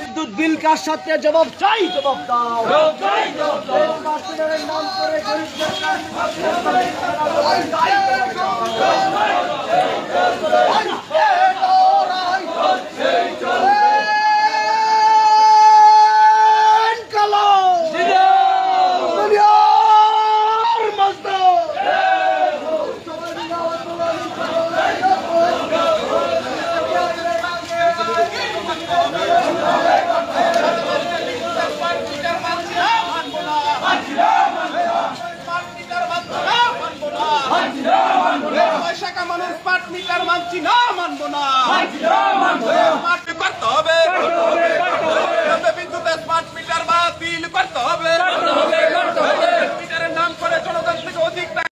বিদ্যুৎ বিল কার সাথে জবাব চাই জবাব দাও নাম করে গরিব মানুষ স্মার্ট মিটার মানছি না মানবো না। করতে হবে। বিদ্যুতের বিদ্যুতে স্মার্ট মিটার বাতিল করতে হবে।